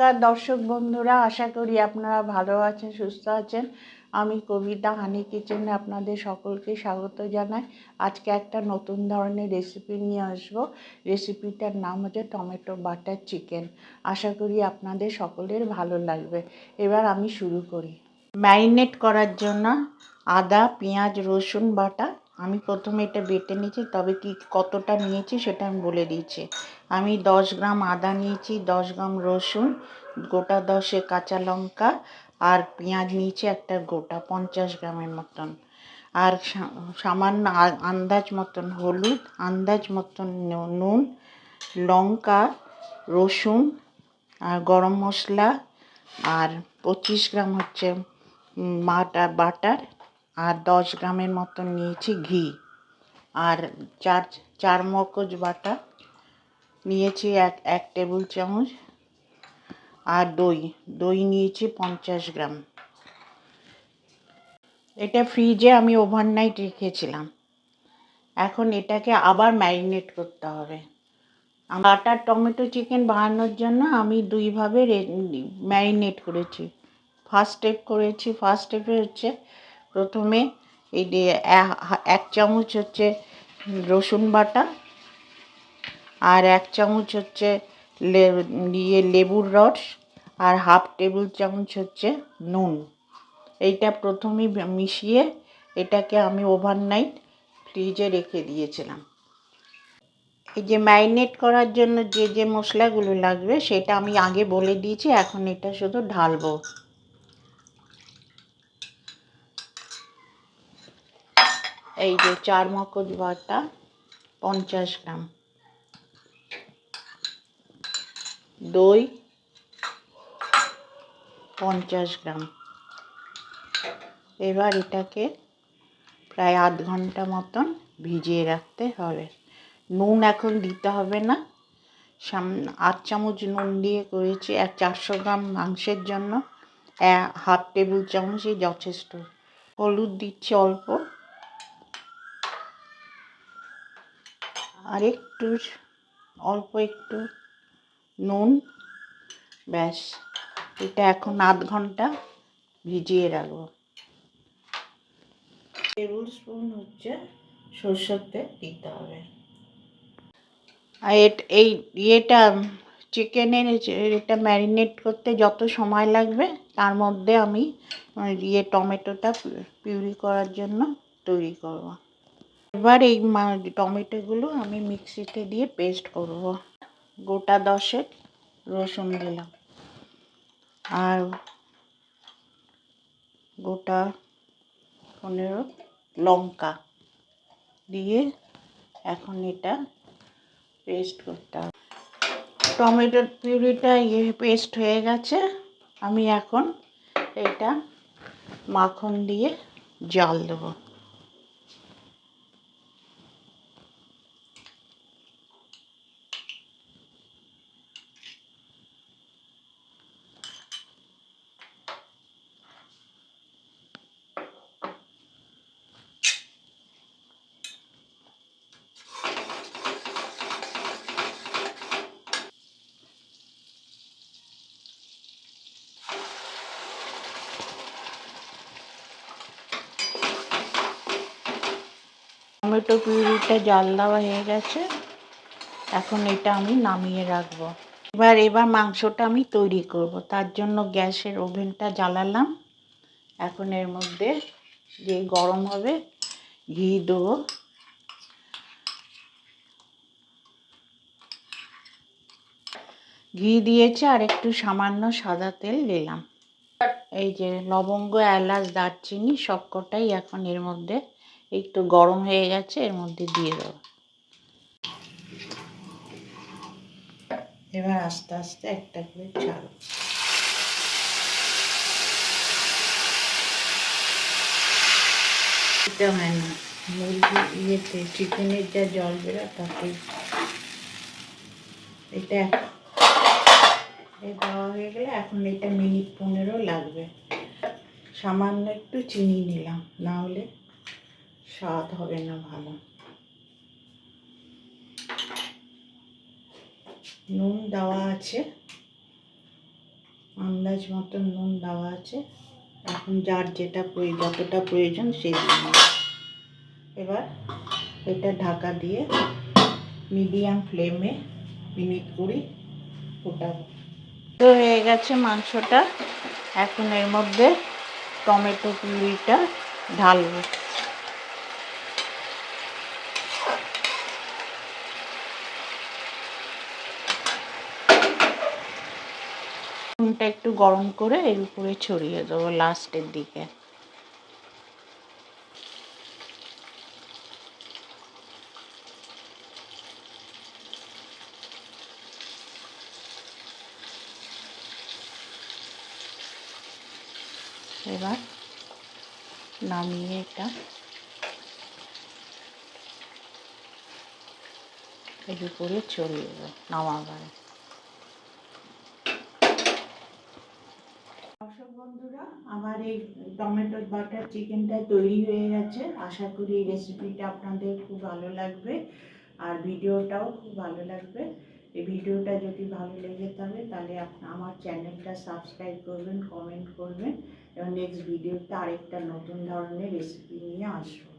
নমস্কার দর্শক বন্ধুরা, আশা করি আপনারা ভালো আছেন, সুস্থ আছেন। আমি কবিতা হানি কিচেনে আপনাদের সকলকে স্বাগত জানাই। আজকে একটা নতুন ধরনের রেসিপি নিয়ে আসব। রেসিপিটার নাম হচ্ছে টমেটো বাটার চিকেন। আশা করি আপনাদের সকলের ভালো লাগবে। এবার আমি শুরু করি। ম্যারিনেট করার জন্য আদা, পেঁয়াজ, রসুন বাটা আমি প্রথমে এটা বেটে নিয়েছি, তবে কি কতটা নিয়েছি সেটা আমি বলে দিচ্ছি আমি দশ গ্রাম আদা নিয়েছি, দশ গ্রাম রসুন, গোটা দশে কাঁচা লঙ্কা আর পেঁয়াজ নিয়েছি একটা গোটা, পঞ্চাশ গ্রামের মতন। আর সামান্য আন্দাজ মতন হলুদ, আন্দাজ মতন নুন, লঙ্কা, রসুন আর গরম মশলা আর পঁচিশ গ্রাম হচ্ছে মাটা, বাটার আর দশ গ্রামের মতন নিয়েছি ঘি। আর চার চার মগজ বাটা নিয়েছি এক এক টেবিল চামচ। আর দই দই নিয়েছি পঞ্চাশ গ্রাম। এটা ফ্রিজে আমি ওভারনাইট রেখেছিলাম। এখন এটাকে আবার ম্যারিনেট করতে হবে। বাটার টমেটো চিকেন বানানোর জন্য আমি দুইভাবে ম্যারিনেট করেছি। ফার্স্ট স্টেপ করেছি ফার্স্ট স্টেপে হচ্ছে প্রথমে এই এক চামচ হচ্ছে রসুন বাটা আর এক চামচ হচ্ছে ইয়ে লেবুর রস আর হাফ টেবিল চামচ হচ্ছে নুন। এইটা প্রথমেই মিশিয়ে এটাকে আমি ওভারনাইট ফ্রিজে রেখে দিয়েছিলাম। এই যে ম্যারিনেট করার জন্য যে যে মশলাগুলো লাগবে সেটা আমি আগে বলে দিয়েছি, এখন এটা শুধু ঢালবো। এই যে চার মগজ বাটা পঞ্চাশ গ্রাম। দই, পঞ্চাশ গ্রাম। এবার এটাকে প্রায় আধ ঘণ্টা মতন ভিজিয়ে রাখতে হবে। নুন এখন দিতে হবে না। সাম, আধ চামচ নুন দিয়ে করেছি। এক চারশো গ্রাম মাংসের জন্য হাফ টেবিল চামচই যথেষ্ট। হলুদ দিচ্ছি অল্প। আর একটু অল্প একটু নুন, ব্যাস। এটা এখন আধ ঘণ্টা ভিজিয়ে রাখব। টেবিল স্পুন হচ্ছে সরষের তেল দিতে হবে। আর এই ইয়েটা, চিকেনের এটা ম্যারিনেট করতে যত সময় লাগবে, তার মধ্যে আমি ইয়ে টমেটোটা পিউরি করার জন্য তৈরি করব। এবার এই টমেটোগুলো আমি মিক্সিতে দিয়ে পেস্ট করব। গোটা দশেক রসুন দিলাম। আর গোটা পনেরো লঙ্কা দিয়ে এখন এটা পেস্ট করতে হবে। টমেটোর পিউরিটা ইয়ে পেস্ট হয়ে গেছে। আমি এখন এটা মাখন দিয়ে জল দেবো। টমেটো পিউরিটা জাল দেওয়া হয়ে গেছে। এখন এটা আমি নামিয়ে রাখব। এবার এবার মাংসটা আমি তৈরি করব। তার জন্য গ্যাসের ওভেনটা জ্বালালাম। এখন এর মধ্যে যে গরম হবে, ঘি দেবো ঘি দিয়েছে আর একটু সামান্য সাদা তেল দিলাম। এই যে লবঙ্গ, এলাচ, দারচিনি সবকটাই এখন এর মধ্যে একটু গরম হয়ে গেছে, এর মধ্যে দিয়ে দেবো। এবার আস্তে আস্তে একটা করে দিতে হয় না। চিকেনের যা জল বেরোয় তাতে। এটা দেওয়া হয়ে গেলে এখন এটা মিনিট পনেরো লাগবে। সামান্য একটু চিনি নিলাম, না হলে স্বাদ হবে না ভালো। নুন দেওয়া আছে। আন্দাজ মতো নুন দেওয়া আছে। এখন যার যেটা যতটা প্রয়োজন সেই এবার এটা ঢাকা দিয়ে মিডিয়াম ফ্লেমে মিনিট কুড়ি ফোটাবো। তো হয়ে গেছে মাংসটা। এখন এর মধ্যে টমেটো পিউরিটা ঢালবো। নুনটা একটু গরম করে এর উপরে ছড়িয়ে দেবো লাস্টের দিকে। এবার নামিয়ে এটা এর উপরে ছড়িয়ে দেবো, নামাবার দর্শক বন্ধুরা এই টমেটো বাটার চিকেনটা তৈরি হয়ে গেছে। আশা করি এই রেসিপিটা আপনাদের খুব ভালো লাগবে আর ভিডিওটাও খুব ভালো লাগবে। এই ভিডিওটা যদি ভালো লেগে থাকে তাহলে আমার চ্যানেলটা সাবস্ক্রাইব করবেন কমেন্ট করবেন এবং নেক্সট ভিডিওতে আরেকটা নতুন ধরনের রেসিপি নিয়ে আসব।